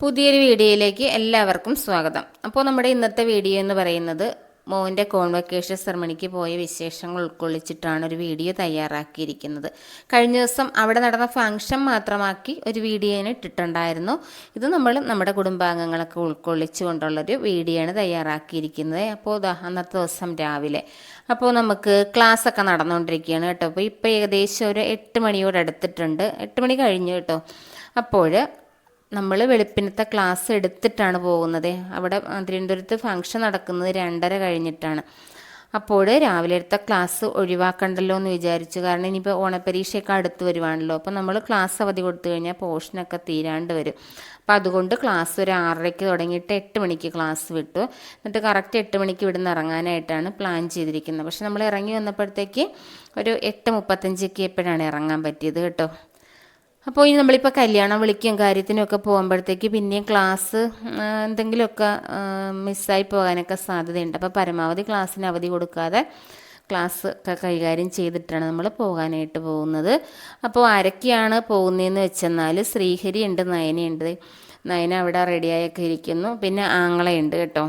പുതിയൊരു വീഡിയോയിലേക്ക് എല്ലാവർക്കും സ്വാഗതം. അപ്പോൾ നമ്മുടെ ഇന്നത്തെ വീഡിയോ എന്ന് പറയുന്നത് മോന്റെ കോൺവക്കേഷൻ സെറമണിക്ക് പോയ വിശേഷങ്ങൾ ഉൾക്കൊള്ളിച്ചിട്ടാണ് ഒരു വീഡിയോ തയ്യാറാക്കിയിരിക്കുന്നത്. കഴിഞ്ഞ ദിവസം അവിടെ നടന്ന ഫംഗ്ഷൻ മാത്രമാക്കി ഒരു വീഡിയോനെ ഇട്ടിട്ടുണ്ടായിരുന്നു. ഇത് നമ്മൾ നമ്മുടെ കുടുംബാംഗങ്ങളൊക്കെ ഉൾക്കൊള്ളിച്ചുകൊണ്ടുള്ളൊരു വീഡിയോ ആണ് തയ്യാറാക്കിയിരിക്കുന്നത്. അപ്പോൾ അന്നത്തെ ദിവസം രാവിലെ. അപ്പോൾ നമുക്ക് ക്ലാസ് ഒക്കെ നടന്നുകൊണ്ടിരിക്കുകയാണ് കേട്ടോ. അപ്പോൾ ഇപ്പോൾ ഏകദേശം ഒരു എട്ട് മണിയോട് അടുത്തിട്ടുണ്ട്. എട്ട് മണി കഴിഞ്ഞു കേട്ടോ. അപ്പോൾ നമ്മൾ വെളുപ്പിനത്തെ ക്ലാസ് എടുത്തിട്ടാണ് പോകുന്നത്. അവിടെ തിരുവനന്തപുരത്ത് ഫംഗ്ഷൻ നടക്കുന്നത് രണ്ടര കഴിഞ്ഞിട്ടാണ്. അപ്പോൾ രാവിലെ എടുത്ത ക്ലാസ് ഒഴിവാക്കണ്ടല്ലോ എന്ന് വിചാരിച്ചു. കാരണം ഇനിയിപ്പോൾ ഓണപ്പരീക്ഷയൊക്കെ അടുത്ത് വരുവാണല്ലോ. അപ്പോൾ നമ്മൾ ക്ലാസ് അവധി കൊടുത്തു കഴിഞ്ഞാൽ പോർഷനൊക്കെ തീരാണ്ട് വരും. അപ്പം അതുകൊണ്ട് ക്ലാസ് ഒരു ആറരയ്ക്ക് തുടങ്ങിയിട്ട് എട്ട് മണിക്ക് ക്ലാസ് വിട്ടു. എന്നിട്ട് കറക്റ്റ് എട്ട് മണിക്ക് ഇവിടുന്ന് ഇറങ്ങാനായിട്ടാണ് പ്ലാൻ ചെയ്തിരിക്കുന്നത്. പക്ഷെ നമ്മൾ ഇറങ്ങി വന്നപ്പോഴത്തേക്ക് ഒരു എട്ട് മുപ്പത്തഞ്ചൊക്കെ എപ്പോഴാണ് ഇറങ്ങാൻ പറ്റിയത് കേട്ടോ. അപ്പോൾ ഇനി നമ്മളിപ്പോൾ കല്യാണം വിളിക്കും കാര്യത്തിനൊക്കെ പോകുമ്പോഴത്തേക്ക് പിന്നെയും ക്ലാസ് എന്തെങ്കിലുമൊക്കെ മിസ്സായി പോകാനൊക്കെ സാധ്യതയുണ്ട്. അപ്പോൾ പരമാവധി ക്ലാസ്സിന് അവധി കൊടുക്കാതെ ക്ലാസ് ഒക്കെ കൈകാര്യം ചെയ്തിട്ടാണ് നമ്മൾ പോകാനായിട്ട് പോകുന്നത്. അപ്പോൾ ആരൊക്കെയാണ് പോകുന്നതെന്ന് വെച്ചെന്നാൽ ശ്രീഹരി ഉണ്ട് നയനയുണ്ട് നയന അവിടെ റെഡിയായൊക്കെ ഇരിക്കുന്നു. പിന്നെ ആങ്ങളയുണ്ട് കേട്ടോ.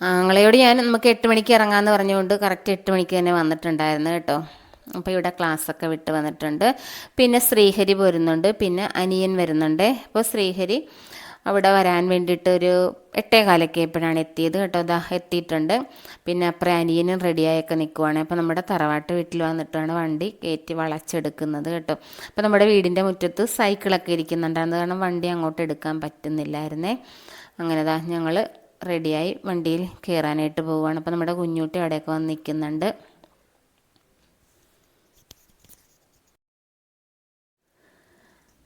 ആങ്ങളയോട് ഞാൻ നമുക്ക് എട്ട് മണിക്ക് ഇറങ്ങാമെന്ന് പറഞ്ഞുകൊണ്ട് കറക്റ്റ് എട്ട് മണിക്ക് തന്നെ വന്നിട്ടുണ്ടായിരുന്നു കേട്ടോ. അപ്പോൾ ഇവിടെ ക്ലാസ്സൊക്കെ വിട്ട് വന്നിട്ടുണ്ട്. പിന്നെ ശ്രീഹരി വരുന്നുണ്ട് പിന്നെ അനിയൻ വരുന്നുണ്ട്. അപ്പോൾ ശ്രീഹരി അവിടെ വരാൻ വേണ്ടിയിട്ട് ഒരു എട്ടേ കാലൊക്കെ എപ്പോഴാണ് എത്തിയത് കേട്ടോ. അതാ എത്തിയിട്ടുണ്ട്. പിന്നെ അപ്പുറം അനിയനും റെഡിയായൊക്കെ നിൽക്കുവാണ് അപ്പോൾ നമ്മുടെ തറവാട്ട് വീട്ടിൽ വന്നിട്ടാണ് വണ്ടി കയറ്റി വളച്ചെടുക്കുന്നത് കേട്ടോ. അപ്പോൾ നമ്മുടെ വീടിന്റെ മുറ്റത്ത് സൈക്കിളൊക്കെ ഇരിക്കുന്നുണ്ടായിരുന്നു. കാരണം വണ്ടി അങ്ങോട്ട് എടുക്കാൻ പറ്റുന്നില്ലായിരുന്നേ. അങ്ങനെ ദാ ഞങ്ങൾ റെഡിയായി വണ്ടിയിൽ കയറാനായിട്ട് പോവുകയാണ്. അപ്പോൾ നമ്മുടെ കുഞ്ഞുട്ടി അവിടെയൊക്കെ വന്ന് നിൽക്കുന്നുണ്ട്.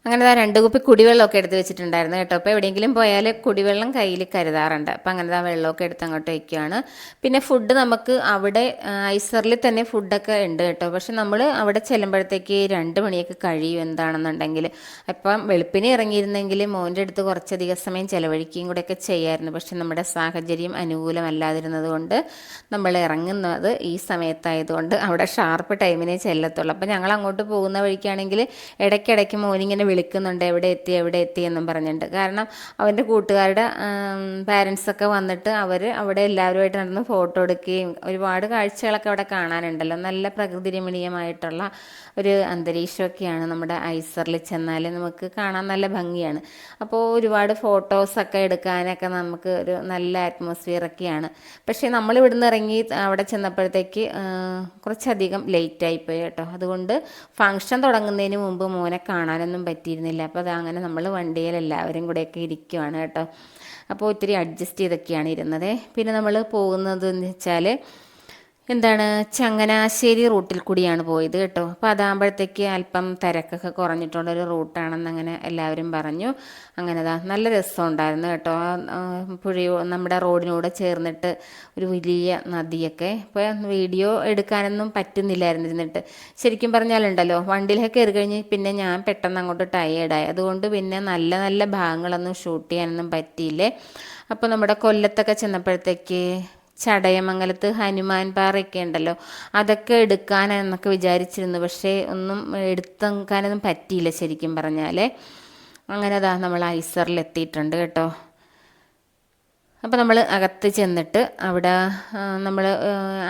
അങ്ങനെ ആ രണ്ട് കുപ്പി കുടിവെള്ളമൊക്കെ എടുത്ത് വെച്ചിട്ടുണ്ടായിരുന്നു കേട്ടോ. അപ്പോൾ എവിടെയെങ്കിലും പോയാൽ കുടിവെള്ളം കയ്യിൽ കരുതാറുണ്ട്. അപ്പോൾ അങ്ങനെ ആ വെള്ളമൊക്കെ എടുത്ത് അങ്ങോട്ട് വയ്ക്കുകയാണ് പിന്നെ ഫുഡ് നമുക്ക് അവിടെ ഐസറിൽ തന്നെ ഫുഡൊക്കെ ഉണ്ട് കേട്ടോ. പക്ഷെ നമ്മൾ അവിടെ ചെല്ലുമ്പോഴത്തേക്ക് രണ്ട് മണിയൊക്കെ കഴിയും എന്താണെന്നുണ്ടെങ്കിൽ അപ്പം വെളുപ്പിന് ഇറങ്ങിയിരുന്നെങ്കിൽ മോന്റെ അടുത്ത് കുറച്ചധികം സമയം ചിലവഴിക്കുകയും കൂടെയൊക്കെ ചെയ്യായിരുന്നു. പക്ഷെ നമ്മുടെ സാഹചര്യം അനുകൂലമല്ലാതിരുന്നത് കൊണ്ട് നമ്മൾ ഇറങ്ങുന്നത് ഈ സമയത്തായതുകൊണ്ട് അവിടെ ഷാർപ്പ് ടൈമിനെ ചെല്ലത്തുള്ളൂ. അപ്പോൾ ഞങ്ങൾ അങ്ങോട്ട് പോകുന്ന വഴിക്കാണെങ്കിൽ ഇടയ്ക്കിടയ്ക്ക് മോനിങ്ങനെ വിളിക്കുന്നുണ്ട് എവിടെ എത്തി എവിടെ എത്തി എന്നും പറഞ്ഞിട്ടുണ്ട് കാരണം അവന്റെ കൂട്ടുകാരുടെ പാരൻസൊക്കെ വന്നിട്ട് അവർ അവിടെ എല്ലാവരുമായിട്ട് നടന്ന് ഫോട്ടോ എടുക്കുകയും ഒരുപാട് കാഴ്ചകളൊക്കെ അവിടെ കാണാനുണ്ടല്ലോ. നല്ല പ്രകൃതി രമണീയമായിട്ടുള്ള ഒരു അന്തരീക്ഷമൊക്കെയാണ് നമ്മുടെ ഐസറിൽ ചെന്നാൽ നമുക്ക് കാണാൻ നല്ല ഭംഗിയാണ്. അപ്പോൾ ഒരുപാട് ഫോട്ടോസൊക്കെ എടുക്കാനൊക്കെ നമുക്ക് ഒരു നല്ല അറ്റ്മോസ്ഫിയറൊക്കെയാണ് പക്ഷേ നമ്മൾ ഇവിടുന്ന് ഇറങ്ങി അവിടെ ചെന്നപ്പോഴത്തേക്ക് കുറച്ചധികം ലേറ്റ് ലേറ്റായിപ്പോയി കേട്ടോ. അതുകൊണ്ട് ഫങ്ഷൻ തുടങ്ങുന്നതിന് മുമ്പ് മോനെ കാണാനൊന്നും പറ്റി പറ്റിയിരുന്നില്ല. അപ്പോൾ അത് അങ്ങനെ നമ്മൾ വണ്ടിയിൽ എല്ലാവരും കൂടെയൊക്കെ ഇരിക്കുവാണ് കേട്ടോ. അപ്പോൾ ഒത്തിരി അഡ്ജസ്റ്റ് ചെയ്തൊക്കെയാണ് ഇരുന്നത്. പിന്നെ നമ്മൾ പോകുന്നത് എന്ന് വെച്ചാൽ എന്താണ് ചങ്ങനാശ്ശേരി റൂട്ടിൽ കൂടിയാണ് പോയത് കേട്ടോ. അപ്പോൾ അതാകുമ്പോഴത്തേക്ക് അല്പം തിരക്കൊക്കെ കുറഞ്ഞിട്ടുള്ളൊരു റൂട്ടാണെന്ന് അങ്ങനെ എല്ലാവരും പറഞ്ഞു. അങ്ങനെ അതാ നല്ല രസം ഉണ്ടായിരുന്നു കേട്ടോ പുഴ നമ്മുടെ റോഡിനൂടെ ചേർന്നിട്ട് ഒരു വലിയ നദിയൊക്കെ. ഇപ്പോൾ വീഡിയോ എടുക്കാനൊന്നും പറ്റുന്നില്ലായിരുന്നു ഇരുന്നിട്ട് ശരിക്കും പറഞ്ഞാലുണ്ടല്ലോ വണ്ടിയിലൊക്കെ കയറി കഴിഞ്ഞ് പിന്നെ ഞാൻ പെട്ടെന്ന് അങ്ങോട്ട് ടയേർഡായി അതുകൊണ്ട് പിന്നെ നല്ല നല്ല ഭാഗങ്ങളൊന്നും ഷൂട്ട് ചെയ്യാനൊന്നും പറ്റിയില്ലേ? അപ്പോൾ നമ്മുടെ കൊല്ലത്തൊക്കെ ചെന്നപ്പോഴത്തേക്ക് ചടയമംഗലത്ത് ഹനുമാൻ പാറയൊക്കെ ഉണ്ടല്ലോ. അതൊക്കെ എടുക്കാനെന്നൊക്കെ വിചാരിച്ചിരുന്നു. പക്ഷേ ഒന്നും എടുത്തെടുക്കാനൊന്നും പറ്റിയില്ല ശരിക്കും പറഞ്ഞാൽ അങ്ങനെ അതാ നമ്മൾ ഐസറിൽ എത്തിയിട്ടുണ്ട് കേട്ടോ. അപ്പോൾ നമ്മൾ അകത്ത് ചെന്നിട്ട് അവിടെ നമ്മൾ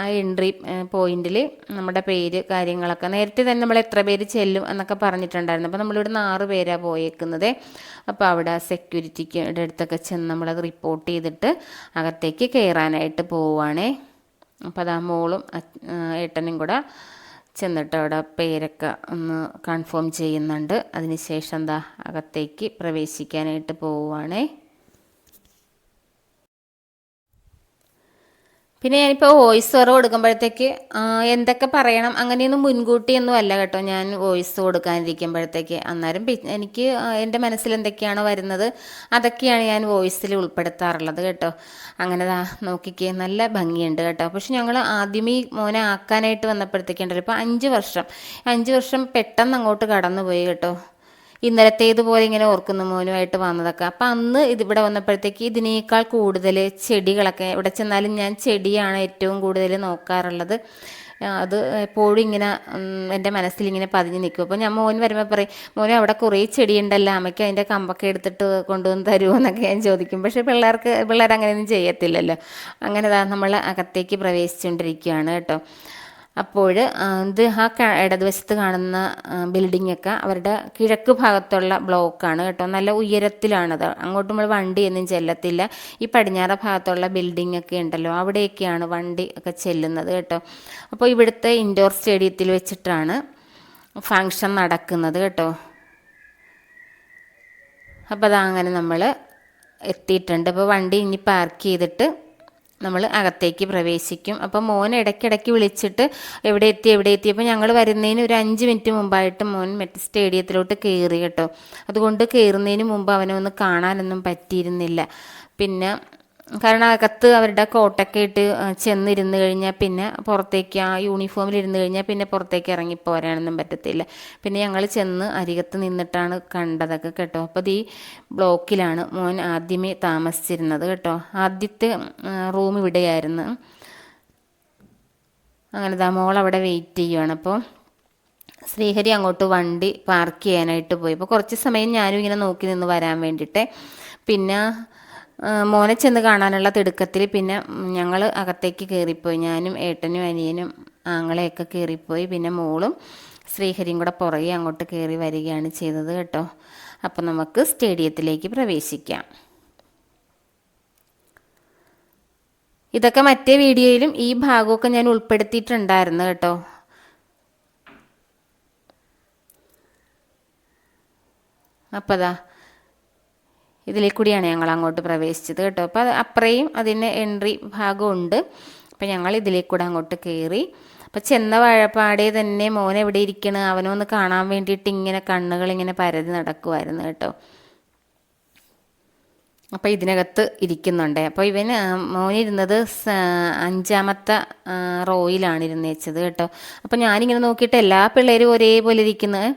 ആ എൻട്രി പോയിന്റിൽ നമ്മുടെ പേര് കാര്യങ്ങളൊക്കെ. നേരത്തെ തന്നെ നമ്മൾ എത്ര പേര് ചെല്ലും എന്നൊക്കെ പറഞ്ഞിട്ടുണ്ടായിരുന്നു. അപ്പോൾ നമ്മളിവിടുന്ന് ആറ് പേരാണ് പോയേക്കുന്നത്. അപ്പോൾ അവിടെ സെക്യൂരിറ്റിക്ക് അടുത്തൊക്കെ ചെന്ന് നമ്മളത് റിപ്പോർട്ട് ചെയ്തിട്ട് അകത്തേക്ക് കയറാനായിട്ട് പോവുകയാണേ അപ്പോൾ അതാ മോളും ഏട്ടനും കൂടെ ചെന്നിട്ട് അവിടെ പേരൊക്കെ ഒന്ന് കൺഫേം ചെയ്യുന്നുണ്ട്. അതിനുശേഷം എന്താ അകത്തേക്ക് പ്രവേശിക്കാനായിട്ട് പോവുകയാണേ പിന്നെ ഞാനിപ്പോൾ വോയിസ് ഓവർ കൊടുക്കുമ്പോഴത്തേക്ക് എന്തൊക്കെ പറയണം? അങ്ങനെയൊന്നും മുൻകൂട്ടിയൊന്നും അല്ല കേട്ടോ ഞാൻ വോയിസ് കൊടുക്കാനിരിക്കുമ്പോഴത്തേക്ക്. അന്നേരം എനിക്ക് എന്റെ മനസ്സിൽ എന്തൊക്കെയാണോ വരുന്നത് അതൊക്കെയാണ് ഞാൻ വോയിസിൽ ഉൾപ്പെടുത്താറുള്ളത് കേട്ടോ. അങ്ങനെ നോക്കിക്കേ നല്ല ഭംഗിയുണ്ട് കേട്ടോ. പക്ഷെ ഞങ്ങൾ ആദ്യമേ മോനെ ആക്കാനായിട്ട് വന്നപ്പോഴത്തേക്കുണ്ടല്ലോ ഇപ്പോൾ അഞ്ച് വർഷം. അഞ്ച് വർഷം പെട്ടെന്ന് അങ്ങോട്ട് കടന്നുപോയി കേട്ടോ. ഇന്നലത്തേതുപോലെ ഇങ്ങനെ ഓർക്കുന്നു മോനുമായിട്ട് വന്നതൊക്കെ. അപ്പം അന്ന് ഇതിവിടെ വന്നപ്പോഴത്തേക്ക് ഇതിനേക്കാൾ കൂടുതൽ ചെടികളൊക്കെ ഇവിടെ ചെന്നാലും ഞാൻ ചെടിയാണ് ഏറ്റവും കൂടുതൽ നോക്കാറുള്ളത്. അത് എപ്പോഴും ഇങ്ങനെ എന്റെ മനസ്സിൽ ഇങ്ങനെ പതിഞ്ഞ് നിൽക്കും. അപ്പോൾ ഞാൻ മോൻ വരുമ്പോൾ പറയും മോനെ അവിടെ കുറേ ചെടിയുണ്ടല്ലോ അമ്മയ്ക്ക് അതിന്റെ കമ്പൊക്കെ എടുത്തിട്ട് കൊണ്ടുവന്ന് തരുമോ? എന്നൊക്കെ ഞാൻ ചോദിക്കും. പക്ഷേ പിള്ളേർക്ക് പിള്ളേർ അങ്ങനെയൊന്നും ചെയ്യത്തില്ലല്ലോ. അങ്ങനെ നമ്മൾ അകത്തേക്ക് പ്രവേശിച്ചുകൊണ്ടിരിക്കുകയാണ് കേട്ടോ. അപ്പോൾ ഇത് ആ ഇടതുവശത്ത് കാണുന്ന ബിൽഡിംഗ് ഒക്കെ അവരുടെ കിഴക്ക് ഭാഗത്തുള്ള ബ്ലോക്കാണ് കേട്ടോ. നല്ല ഉയരത്തിലാണത് അങ്ങോട്ട് നമ്മൾ വണ്ടി ഒന്നും ചെല്ലത്തില്ല. ഈ പടിഞ്ഞാറ ഭാഗത്തുള്ള ബിൽഡിംഗ് ഒക്കെ ഉണ്ടല്ലോ അവിടെയൊക്കെയാണ് വണ്ടി ഒക്കെ ചെല്ലുന്നത് കേട്ടോ. അപ്പോൾ ഇവിടുത്തെ ഇൻഡോർ സ്റ്റേഡിയത്തിൽ വെച്ചിട്ടാണ് ഫങ്ഷൻ നടക്കുന്നത് കേട്ടോ. അപ്പോൾ അതങ്ങനെ നമ്മൾ എത്തിയിട്ടുണ്ട്. അപ്പോൾ വണ്ടി ഇനി പാർക്ക് ചെയ്തിട്ട് നമ്മൾ അകത്തേക്ക് പ്രവേശിക്കും. അപ്പോൾ മോൻ ഇടയ്ക്കിടയ്ക്ക് വിളിച്ചിട്ട് എവിടെ എത്തി എവിടെ എത്തി? അപ്പോൾ ഞങ്ങൾ വരുന്നതിന് ഒരു അഞ്ച് മിനിറ്റ് മുമ്പായിട്ട് മോൻ മറ്റേ സ്റ്റേഡിയത്തിലോട്ട് കയറി കേട്ടോ. അതുകൊണ്ട് കയറുന്നതിന് മുമ്പ് അവനെ ഒന്ന് കാണാനൊന്നും പറ്റിയിരുന്നില്ല. പിന്നെ കാരണം അകത്ത് അവരുടെ കോട്ടൊക്കെ ഇട്ട് ചെന്നിരുന്ന് കഴിഞ്ഞാൽ പിന്നെ പുറത്തേക്ക് ആ യൂണിഫോമിൽ ഇരുന്ന് കഴിഞ്ഞാൽ പിന്നെ പുറത്തേക്ക് ഇറങ്ങി പോരാനൊന്നും പറ്റത്തില്ല. പിന്നെ ഞങ്ങൾ ചെന്ന് അരികത്ത് നിന്നിട്ടാണ് കണ്ടതൊക്കെ കേട്ടോ. അപ്പോൾ ഈ ബ്ലോക്കിലാണ് മോൻ ആദ്യമേ താമസിച്ചിരുന്നത് കേട്ടോ. ആദ്യത്തെ റൂം ഇവിടെയായിരുന്നു. അങ്ങനെ ദാ മോൾ അവിടെ വെയിറ്റ് ചെയ്യുവാണ്. അപ്പോൾ ശ്രീഹരി അങ്ങോട്ട് വണ്ടി പാർക്ക് ചെയ്യാനായിട്ട് പോയി. അപ്പോൾ കുറച്ച് സമയം ഞാനും ഇങ്ങനെ നോക്കി നിന്ന് വരാൻ വേണ്ടിയിട്ട് പിന്നെ മോനെ ചെന്ന് കാണാനുള്ള തിടുക്കത്തിൽ പിന്നെ ഞങ്ങൾ അകത്തേക്ക് കയറിപ്പോയി ഞാനും ഏട്ടനും അനിയനും ആങ്ങളെയൊക്കെ കയറിപ്പോയി പിന്നെ മോളും ശ്രീഹരിയും കൂടെ പുറകെ അങ്ങോട്ട് കയറി വരികയാണ് ചെയ്തത് കേട്ടോ. അപ്പോൾ നമുക്ക് സ്റ്റേഡിയത്തിലേക്ക് പ്രവേശിക്കാം. ഇതൊക്കെ മറ്റേ വീഡിയോയിലും ഈ ഭാഗമൊക്കെ ഞാൻ ഉൾപ്പെടുത്തിയിട്ടുണ്ടായിരുന്നു കേട്ടോ. അപ്പോൾ അതാ ഇതിലേ കൂടിയാണ് ഞങ്ങൾ അങ്ങോട്ട് പ്രവേശിച്ചത് കേട്ടോ. അപ്പോൾ അത് അപ്പുറയും അതിന് എൻട്രി ഭാഗമുണ്ട്. അപ്പോൾ ഞങ്ങൾ ഇതിലേക്ക് കൂടെ അങ്ങോട്ട് കയറി. അപ്പം ചെന്ന വഴപ്പാടെ തന്നെ മോൻ എവിടെ ഇരിക്കണ്? അവനൊന്ന് കാണാൻ വേണ്ടിയിട്ട് ഇങ്ങനെ കണ്ണുകൾ ഇങ്ങനെ പരതി നടക്കുമായിരുന്നു കേട്ടോ. അപ്പോൾ ഇതിനകത്ത് ഇരിക്കുന്നുണ്ട്. അപ്പോൾ ഇവൻ മോനിരുന്നത് അഞ്ചാമത്തെ റോയിലാണ് ഇരുന്നേച്ചത് കേട്ടോ. അപ്പോൾ ഞാനിങ്ങനെ നോക്കിയിട്ട് എല്ലാ പിള്ളേരും ഒരേപോലെ ഇരിക്കുന്നത്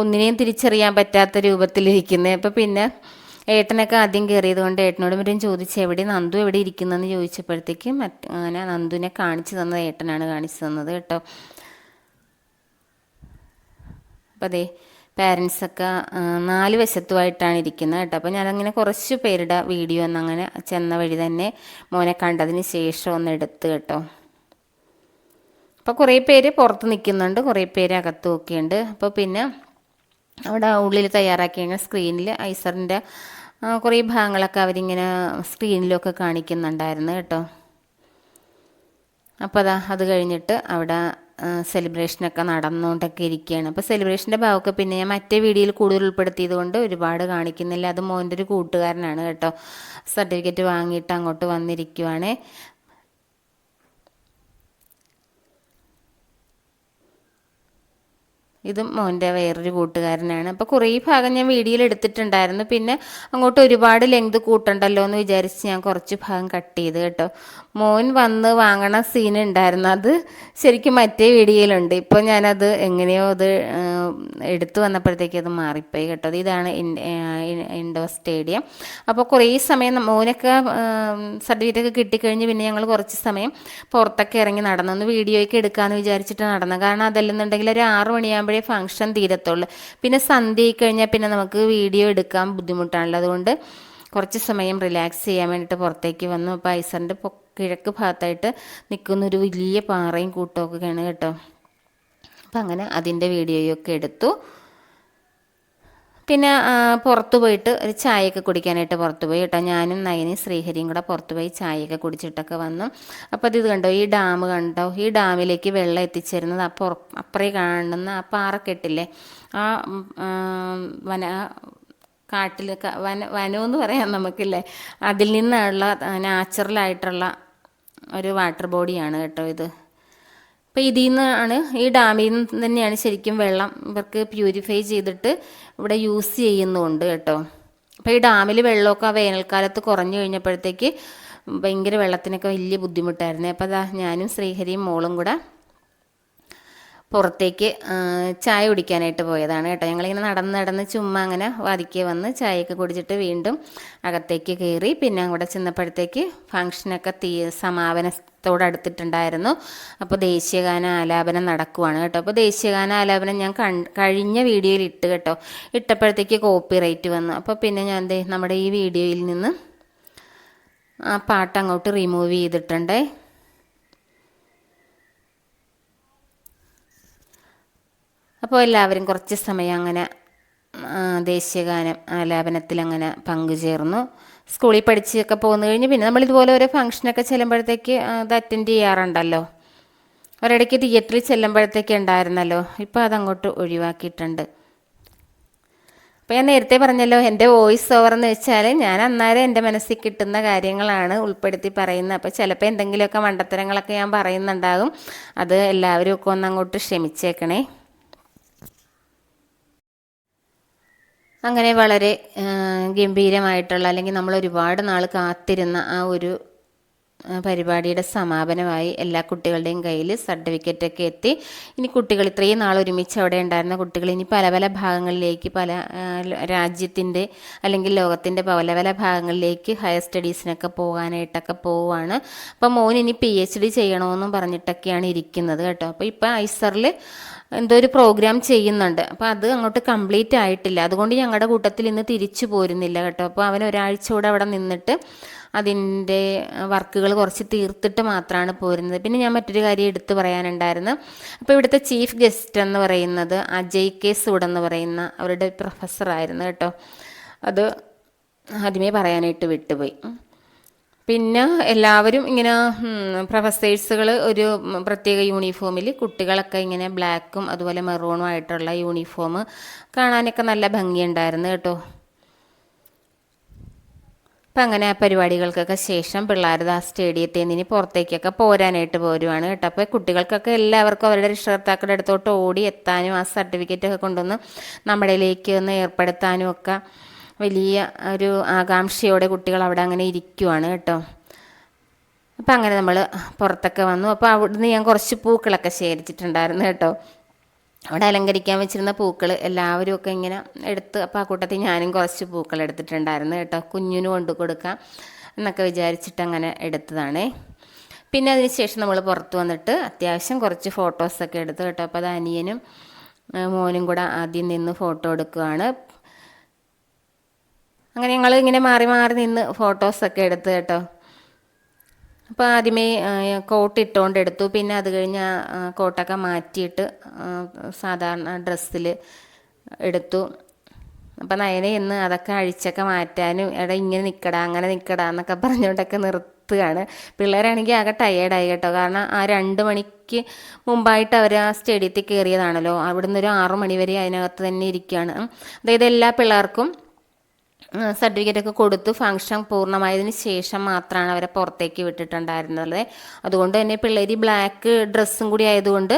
ഒന്നിനെയും തിരിച്ചറിയാൻ പറ്റാത്ത രൂപത്തിലിരിക്കുന്നത് അപ്പോൾ പിന്നെ ഏട്ടനൊക്കെ ആദ്യം കയറിയത് കൊണ്ട് ഏട്ടനോട് മറ്റും ചോദിച്ചു എവിടെ നന്ദു എവിടെ ഇരിക്കുന്നതെന്ന് ചോദിച്ചപ്പോഴത്തേക്ക് മറ്റ് അങ്ങനെ നന്ദുവിനെ കാണിച്ചു തന്നത് ഏട്ടനാണ് കാണിച്ചു തന്നത് കേട്ടോ. അപ്പോൾ അതെ പാരൻസൊക്കെ നാല് വശത്തുമായിട്ടാണ് ഇരിക്കുന്നത് കേട്ടോ. അപ്പോൾ ഞാനങ്ങനെ കുറച്ച് പേരുടെ വീഡിയോ ഒന്നങ്ങനെ ചെന്ന വഴി തന്നെ മോനെ കണ്ടതിന് ശേഷം ഒന്ന് എടുത്ത് കേട്ടോ. അപ്പോൾ കുറേ പേര് പുറത്ത് നിൽക്കുന്നുണ്ട് കുറേ പേര് അകത്തും ഒക്കെ ഉണ്ട് അപ്പോൾ പിന്നെ അവിടെ ഉള്ളിൽ തയ്യാറാക്കിയ സ്ക്രീനിൽ ഐസറിന്റെ കുറേ ഭാഗങ്ങളൊക്കെ അവരിങ്ങനെ സ്ക്രീനിലൊക്കെ കാണിക്കുന്നുണ്ടായിരുന്നു കേട്ടോ. അപ്പോൾ അതാ അത് കഴിഞ്ഞിട്ട് അവിടെ സെലിബ്രേഷനൊക്കെ നടന്നുകൊണ്ടൊക്കെ ഇരിക്കുകയാണ്. അപ്പോൾ സെലിബ്രേഷന്റെ ഭാഗമൊക്കെ പിന്നെ ഞാൻ മറ്റേ വീഡിയോയിൽ കൂടുതൽ ഉൾപ്പെടുത്തിയത് കൊണ്ട് ഒരുപാട് കാണിക്കുന്നില്ല. അത് മോന്റെ ഒരു കൂട്ടുകാരനാണ് കേട്ടോ. സർട്ടിഫിക്കറ്റ് വാങ്ങിയിട്ട് അങ്ങോട്ട് വന്നിരിക്കുവാണ്. ഇതും മോന്റെ വേറൊരു കൂട്ടുകാരനാണ്. അപ്പോൾ കുറേ ഭാഗം ഞാൻ വീഡിയോയിൽ എടുത്തിട്ടുണ്ടായിരുന്നു. പിന്നെ അങ്ങോട്ട് ഒരുപാട് ലെങ്ത് കൂട്ടണ്ടല്ലോ എന്ന് വിചാരിച്ച് ഞാൻ കുറച്ച് ഭാഗം കട്ട് ചെയ്ത് കേട്ടോ. മോൻ വന്ന് വാങ്ങണ സീൻ ഉണ്ടായിരുന്നു. അത് ശരിക്കും മറ്റേ വീഡിയോയിലുണ്ട് ഇപ്പോൾ ഞാനത് എങ്ങനെയോ അത് എടുത്തു വന്നപ്പോഴത്തേക്ക് അത് മാറിപ്പോയി കേട്ടോ. ഇതാണ് ഇൻഡോർ സ്റ്റേഡിയം അപ്പോൾ കുറേ സമയം മോനൊക്കെ സർട്ടിഫിക്കറ്റ് ഒക്കെ കിട്ടിക്കഴിഞ്ഞ് പിന്നെ ഞങ്ങൾ കുറച്ച് സമയം പുറത്തൊക്കെ ഇറങ്ങി നടന്നു. ഒന്ന് വീഡിയോയ്ക്ക് എടുക്കാമെന്ന് വിചാരിച്ചിട്ട് നടന്നു കാരണം അതല്ലെന്നുണ്ടെങ്കിൽ ഒരു ആറ് മണിയാകുമ്പോഴേ ഫംഗ്ഷൻ തീരത്തുള്ളൂ. പിന്നെ സന്ധ്യ കഴിഞ്ഞാൽ പിന്നെ നമുക്ക് വീഡിയോ എടുക്കാൻ ബുദ്ധിമുട്ടാണല്ലോ. അതുകൊണ്ട് കുറച്ച് സമയം റിലാക്സ് ചെയ്യാൻ വേണ്ടിയിട്ട് പുറത്തേക്ക് വന്നു. അപ്പോൾ ഐസറിന്റെ കിഴക്ക് ഭാഗത്തായിട്ട് നിൽക്കുന്ന ഒരു വലിയ പാറയും കൂട്ടമൊക്കെയാണ് കേട്ടോ. അപ്പം അങ്ങനെ അതിന്റെ വീഡിയോയൊക്കെ എടുത്തു. പിന്നെ പുറത്തു പോയിട്ട് ഒരു ചായയൊക്കെ കുടിക്കാനായിട്ട് പുറത്തു പോയി കേട്ടോ. ഞാനും നയനി ശ്രീഹരിയും കൂടെ പുറത്തു പോയി ചായയൊക്കെ കുടിച്ചിട്ടൊക്കെ വന്നു. അപ്പോൾ അത് ഇത് കണ്ടോ ഈ ഡാം കണ്ടോ? ഈ ഡാമിലേക്ക് വെള്ളം എത്തിച്ചേരുന്നത് അപ്പോൾ അപ്പുറേ കാണുന്ന ആ പാറക്കെട്ടില്ലേ? ആ വന കാട്ടിൽ വന വനമെന്ന് പറയാം നമുക്കില്ലേ? അതിൽ നിന്നുള്ള നാച്ചുറലായിട്ടുള്ള ഒരു വാട്ടർ ബോഡിയാണ് കേട്ടോ ഇത്. അപ്പോൾ ഇതിൽ നിന്നാണ് ഈ ഡാമിൽ നിന്ന് തന്നെയാണ് ശരിക്കും വെള്ളം ഇവർക്ക് പ്യൂരിഫൈ ചെയ്തിട്ട് ഇവിടെ യൂസ് ചെയ്യുന്നുണ്ട് കേട്ടോ. അപ്പോൾ ഈ ഡാമിൽ വെള്ളമൊക്കെ വേനൽക്കാലത്ത് കുറഞ്ഞു കഴിഞ്ഞപ്പോഴത്തേക്ക് ഭയങ്കര വെള്ളത്തിനൊക്കെ വലിയ ബുദ്ധിമുട്ടായിരുന്നു. അപ്പോൾ അതാ ഞാനും ശ്രീഹരിയും മോളും കൂടെ പുറത്തേക്ക് ചായ കുടിക്കാനായിട്ട് പോയതാണ് കേട്ടോ. ഞങ്ങളിങ്ങനെ നടന്ന് നടന്ന് ചുമ്മാ അങ്ങനെ വാതിക്കെ വന്ന് ചായയൊക്കെ കുടിച്ചിട്ട് വീണ്ടും അകത്തേക്ക് കയറി. പിന്നെ അവിടെ ചെന്നപ്പോഴത്തേക്ക് ഫങ്ഷനൊക്കെ തീ സമാപനത്തോടടുത്തിട്ടുണ്ടായിരുന്നു. അപ്പോൾ ദേശീയഗാന ആലാപനം നടക്കുവാണ് കേട്ടോ. അപ്പോൾ ദേശീയഗാന ആലാപനം ഞാൻ കഴിഞ്ഞ വീഡിയോയിൽ ഇട്ട് കേട്ടോ. ഇട്ടപ്പോഴത്തേക്ക് കോപ്പി റൈറ്റ് വന്നു. അപ്പോൾ പിന്നെ ഞാൻ നമ്മുടെ ഈ വീഡിയോയിൽ നിന്ന് ആ പാട്ട് അങ്ങോട്ട് റിമൂവ് ചെയ്തിട്ടുണ്ടേ. അപ്പോൾ എല്ലാവരും കുറച്ച് സമയം അങ്ങനെ ദേശീയഗാനം ആലാപനത്തിൽ അങ്ങനെ പങ്കുചേർന്നു. സ്കൂളിൽ പഠിച്ചൊക്കെ പോന്നു കഴിഞ്ഞ് പിന്നെ നമ്മൾ ഇതുപോലെ ഓരോ ഫംഗ്ഷനൊക്കെ ചെല്ലുമ്പോഴത്തേക്ക് അത് അറ്റൻഡ് ചെയ്യാറുണ്ടല്ലോ. ഒരിടയ്ക്ക് തിയേറ്ററിൽ ചെല്ലുമ്പോഴത്തേക്ക് ഉണ്ടായിരുന്നല്ലോ. ഇപ്പോൾ അതങ്ങോട്ട് ഒഴിവാക്കിയിട്ടുണ്ട്. അപ്പോൾ ഞാൻ നേരത്തെ പറഞ്ഞല്ലോ എന്റെ വോയിസ് ഓവർ എന്ന് വെച്ചാൽ ഞാൻ അന്നേരം എന്റെ മനസ്സിൽ കിട്ടുന്ന കാര്യങ്ങളാണ് ഉൾപ്പെടുത്തി പറയുന്നത്. അപ്പോൾ ചിലപ്പോൾ എന്തെങ്കിലുമൊക്കെ മണ്ടത്തരങ്ങളൊക്കെ ഞാൻ പറയുന്നുണ്ടാകും. അത് എല്ലാവരും ഒക്കെ ഒന്ന് അങ്ങോട്ട് ക്ഷമിച്ചേക്കണേ. അങ്ങനെ വളരെ ഗംഭീരമായിട്ടുള്ള അല്ലെങ്കിൽ നമ്മൾ ഒരുപാട് നാൾ കാത്തിരുന്ന ആ ഒരു പരിപാടിയുടെ സമാപനമായി എല്ലാ കുട്ടികളുടെയും കയ്യിൽ സർട്ടിഫിക്കറ്റൊക്കെ എത്തി. ഇനി കുട്ടികൾ ഇത്രയും നാൾ ഒരുമിച്ച് അവിടെ ഉണ്ടായിരുന്ന കുട്ടികൾ ഇനി പല പല ഭാഗങ്ങളിലേക്ക് പല രാജ്യത്തിന്റെ അല്ലെങ്കിൽ ലോകത്തിന്റെ പല പല ഭാഗങ്ങളിലേക്ക് ഹയർ സ്റ്റഡീസിനൊക്കെ പോകാനായിട്ടൊക്കെ പോവുകയാണ്. അപ്പോൾ മോൻ ഇനി പി എച്ച് ഡി ചെയ്യണമെന്നും പറഞ്ഞിട്ടൊക്കെയാണ് ഇരിക്കുന്നത് കേട്ടോ. അപ്പോൾ ഇപ്പോൾ ഐസറിൽ എന്തോ ഒരു പ്രോഗ്രാം ചെയ്യുന്നുണ്ട്. അപ്പോൾ അത് അങ്ങോട്ട് കംപ്ലീറ്റ് ആയിട്ടില്ല. അതുകൊണ്ട് ഞങ്ങളുടെ കൂട്ടത്തിൽ ഇന്ന് തിരിച്ചു പോരുന്നില്ല കേട്ടോ. അപ്പോൾ അവൻ ഒരാഴ്ച കൂടെ അവിടെ നിന്നിട്ട് അതിന്റെ വർക്കുകൾ കുറച്ച് തീർത്തിട്ട് മാത്രമാണ് പോരുന്നത്. പിന്നെ ഞാൻ മറ്റൊരു കാര്യം എടുത്തു പറയാനുണ്ടായിരുന്നു. അപ്പോൾ ഇവിടുത്തെ ചീഫ് ഗസ്റ്റ് എന്ന് പറയുന്നത് അജയ് കെ സൂഡ് എന്ന് പറയുന്ന അവരുടെ പ്രൊഫസറായിരുന്നു കേട്ടോ. അത് ആദ്യമേ പറയാനായിട്ട് വിട്ടുപോയി. പിന്നെ എല്ലാവരും ഇങ്ങനെ പ്രൊഫസേഴ്സുകൾ ഒരു പ്രത്യേക യൂണിഫോമിൽ കുട്ടികളൊക്കെ ഇങ്ങനെ ബ്ലാക്കും അതുപോലെ മെറൂണും ആയിട്ടുള്ള യൂണിഫോം കാണാനൊക്കെ നല്ല ഭംഗിയുണ്ടായിരുന്നു കേട്ടോ. അപ്പം അങ്ങനെ ആ പരിപാടികൾക്കൊക്കെ ശേഷം പിള്ളേർ ആ സ്റ്റേഡിയത്തിൽ നിന്ന് പുറത്തേക്കൊക്കെ പോരാനായിട്ട് പോരുവാണ് കേട്ടോ. അപ്പോൾ കുട്ടികൾക്കൊക്കെ എല്ലാവർക്കും അവരുടെ രക്ഷകർത്താക്കളുടെ അടുത്തോട്ട് ഓടി എത്താനും ആ സർട്ടിഫിക്കറ്റൊക്കെ കൊണ്ടുവന്ന് നമ്മുടെയിലേക്ക് ഒന്ന് ഏർപ്പെടുത്താനും ഒക്കെ വലിയ ഒരു ആകാംക്ഷയോടെ കുട്ടികൾ അവിടെ അങ്ങനെ ഇരിക്കുവാണ് കേട്ടോ. അപ്പം അങ്ങനെ നമ്മൾ പുറത്തൊക്കെ വന്നു. അപ്പോൾ അവിടുന്ന് ഞാൻ കുറച്ച് പൂക്കളൊക്കെ ശേഖരിച്ചിട്ടുണ്ടായിരുന്നു കേട്ടോ. അവിടെ അലങ്കരിക്കാൻ വെച്ചിരുന്ന പൂക്കൾ എല്ലാവരും ഒക്കെ ഇങ്ങനെ എടുത്ത് അപ്പോൾ ആ കൂട്ടത്തിൽ ഞാനും കുറച്ച് പൂക്കൾ എടുത്തിട്ടുണ്ടായിരുന്നു കേട്ടോ. കുഞ്ഞിന് കൊണ്ട് കൊടുക്കാം എന്നൊക്കെ വിചാരിച്ചിട്ട് അങ്ങനെ എടുത്തതാണേ. പിന്നെ അതിന് ശേഷം നമ്മൾ പുറത്ത് വന്നിട്ട് അത്യാവശ്യം കുറച്ച് ഫോട്ടോസൊക്കെ എടുത്തു കേട്ടോ. അപ്പോൾ അത് അനിയനും മോനും കൂടെ ആദ്യം നിന്ന് ഫോട്ടോ എടുക്കുകയാണ് അങ്ങനെ ഞങ്ങൾ ഇങ്ങനെ മാറി മാറി നിന്ന് ഫോട്ടോസൊക്കെ എടുത്തു കേട്ടോ. അപ്പോൾ ആദ്യമേ കോട്ട് ഇട്ടുകൊണ്ട് എടുത്തു. പിന്നെ അത് കഴിഞ്ഞ് കോട്ടൊക്കെ മാറ്റിയിട്ട് സാധാരണ ഡ്രസ്സിൽ എടുത്തു. അപ്പം നയനെ ഇന്ന് അതൊക്കെ അഴിച്ചൊക്കെ മാറ്റാനും എടാ ഇങ്ങനെ നിൽക്കടാ അങ്ങനെ നിൽക്കടാ എന്നൊക്കെ പറഞ്ഞുകൊണ്ടൊക്കെ നിർത്തുകയാണ് പിള്ളേരാണെങ്കിൽ ആകെ ടയേർഡായി കേട്ടോ. കാരണം ആ രണ്ട് മണിക്ക് മുമ്പായിട്ട് അവർ ആ സ്റ്റേഡിയത്തിൽ കയറിയതാണല്ലോ. അവിടുന്ന് ഒരു ആറു മണി വരെ അതിനകത്ത് തന്നെ ഇരിക്കുകയാണ് അതായത് എല്ലാ പിള്ളേർക്കും സർട്ടിഫിക്കറ്റ് ഒക്കെ കൊടുത്ത് ഫംഗ്ഷൻ പൂർണമായതിന് ശേഷം മാത്രമാണ് അവരെ പുറത്തേക്ക് വിട്ടിട്ടുണ്ടായിരുന്നത്. അതുകൊണ്ട് തന്നെ പിള്ളേർ ബ്ലാക്ക് ഡ്രസ്സും കൂടി ആയതുകൊണ്ട്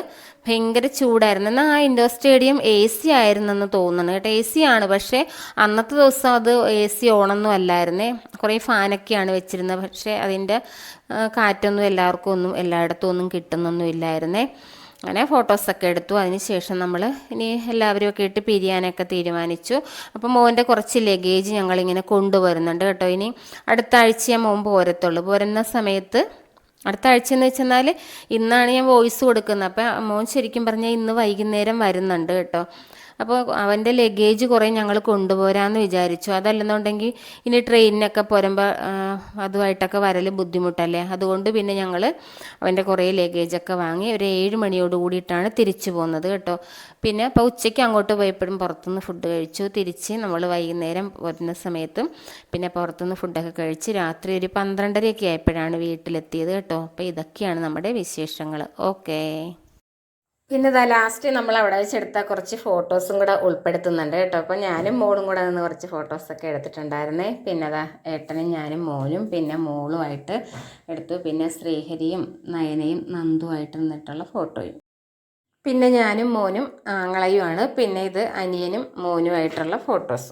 ഭയങ്കര ചൂടായിരുന്നു. എന്നാൽ ആ ഇൻഡോർ സ്റ്റേഡിയം എ സി ആയിരുന്നെന്ന് തോന്നുന്നു. കേട്ടോ എ സി ആണ്. പക്ഷേ അന്നത്തെ ദിവസം അത് എ സി ഓണൊന്നും അല്ലായിരുന്നേ. കുറേ ഫാനൊക്കെയാണ് വെച്ചിരുന്നത്. പക്ഷേ അതിന്റെ കാറ്റൊന്നും എല്ലാവർക്കും ഒന്നും എല്ലായിടത്തും ഒന്നും കിട്ടുന്നൊന്നും ഇല്ലായിരുന്നേ. അങ്ങനെ ഫോട്ടോസൊക്കെ എടുത്തു. അതിനുശേഷം നമ്മൾ ഇനി എല്ലാവരും ഒക്കെ ഇട്ട് പിരിയാനൊക്കെ തീരുമാനിച്ചു. അപ്പോൾ മോന്റെ കുറച്ച് ലഗേജ് ഞങ്ങളിങ്ങനെ കൊണ്ടുവരുന്നുണ്ട് കേട്ടോ. ഇനി അടുത്ത ആഴ്ച മോൻ പോരത്തുള്ളൂ. പോരുന്ന സമയത്ത് അടുത്ത ആഴ്ച എന്ന് വെച്ചെന്നാൽ ഇന്നാണ് ഞാൻ വോയിസ് കൊടുക്കുന്നത്. അപ്പോൾ മോൻ ശരിക്കും പറഞ്ഞാൽ ഇന്ന് വൈകുന്നേരം വരുന്നുണ്ട് കേട്ടോ. അപ്പോൾ അവന്റെ ലഗേജ് കുറേ ഞങ്ങൾ കൊണ്ടുപോരാമെന്ന് വിചാരിച്ചു. അതല്ലെന്നുണ്ടെങ്കിൽ ഇനി ട്രെയിനിനൊക്കെ പോരുമ്പോൾ അതുമായിട്ടൊക്കെ വരൽ ബുദ്ധിമുട്ടല്ലേ? അതുകൊണ്ട് പിന്നെ ഞങ്ങൾ അവന്റെ കുറേ ലഗേജൊക്കെ വാങ്ങി ഒരു ഏഴ് മണിയോട് കൂടിയിട്ടാണ് തിരിച്ചു പോകുന്നത് കേട്ടോ. പിന്നെ അപ്പോൾ ഉച്ചയ്ക്ക് അങ്ങോട്ട് പോയപ്പോഴും പുറത്തുനിന്ന് ഫുഡ് കഴിച്ചു. തിരിച്ച് നമ്മൾ വൈകുന്നേരം വരുന്ന സമയത്തും പിന്നെ പുറത്തുനിന്ന് ഫുഡൊക്കെ കഴിച്ച് രാത്രി ഒരു പന്ത്രണ്ടരയൊക്കെ ആയപ്പോഴാണ് വീട്ടിലെത്തിയത് കേട്ടോ. അപ്പോൾ ഇതൊക്കെയാണ് നമ്മുടെ വിശേഷങ്ങൾ ഓക്കേ പിന്നെ ഇതാ ലാസ്റ്റ് നമ്മൾ അവിടെ വെച്ചെടുത്ത കുറച്ച് ഫോട്ടോസും കൂടെ ഉൾപ്പെടുത്തുന്നുണ്ട് കേട്ടോ. അപ്പോൾ ഞാനും മോളും കൂടെ നിന്ന് കുറച്ച് ഫോട്ടോസൊക്കെ എടുത്തിട്ടുണ്ടായിരുന്നേ. പിന്നെ അതാ ഏട്ടനും ഞാനും മോനും പിന്നെ മോളുമായിട്ട് എടുത്തു. പിന്നെ ശ്രീഹരിയും നയനയും നന്ദുമായിട്ട് നിന്നിട്ടുള്ള ഫോട്ടോയും പിന്നെ ഞാനും മോനും ആങ്ങളയുമാണ് പിന്നെ ഇത് അനിയനും മോനുമായിട്ടുള്ള ഫോട്ടോസ്